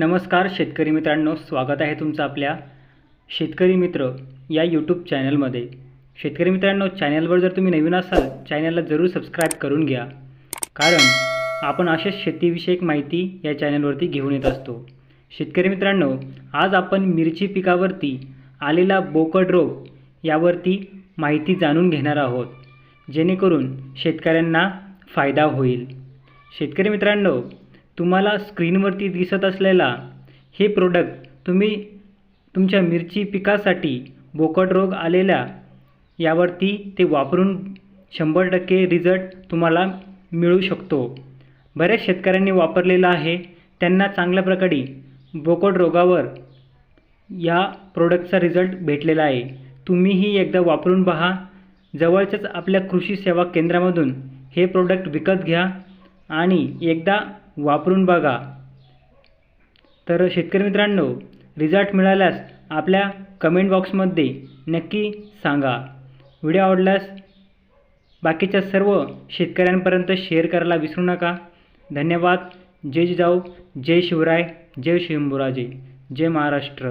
नमस्कार शेतकरी मित्रांनो स्वागत आहे तुमचं आपल्या शेतकरी मित्र या यूट्यूब चॅनलमध्ये शेतकरी मित्रांनो चॅनलवर जर तुम्ही नवीन असाल चॅनलला जरूर सबस्क्राईब करून घ्या. कारण आपण अशाच शेतीविषयक माहिती या चॅनलवरती घेऊन येत असतो. शेतकरी मित्रांनो आज आपण मिरची पिकावरती आलेला बोकड रोग यावरती माहिती जाणून घेणार आहोत. जेणेकरून शेतकऱ्यांना फायदा होईल. शेतकरी मित्रांनो तुम्हाला स्क्रीनवरती दिसत असलेला हे प्रोडक्ट तुम्ही तुमच्या मिरची पिकासाठी बोकड रोग आलेल्या यावरती ते वापरून शंभर टक्के रिझल्ट तुम्हाला मिळू शकतो. बऱ्याच शेतकऱ्यांनी वापरलेला आहे. त्यांना चांगल्या प्रकारे बोकड रोगावर या प्रोडक्टचा रिझल्ट भेटलेला आहे. तुम्हीही एकदा वापरून पहा. जवळच्याच आपल्या कृषी सेवा केंद्रामधून हे प्रोडक्ट विकत घ्या आणि एकदा वापरून बघा. तर शेतकरी मित्रांनो रिझल्ट मिळाल्यास आपल्या कमेंट बॉक्समध्ये नक्की सांगा. व्हिडिओ आवडल्यास बाकीच्या सर्व शेतकऱ्यांपर्यंत शेअर करायला विसरू नका. धन्यवाद. जय जिजाऊ. जय शिवराय. जय शिंभुराजे जय महाराष्ट्र.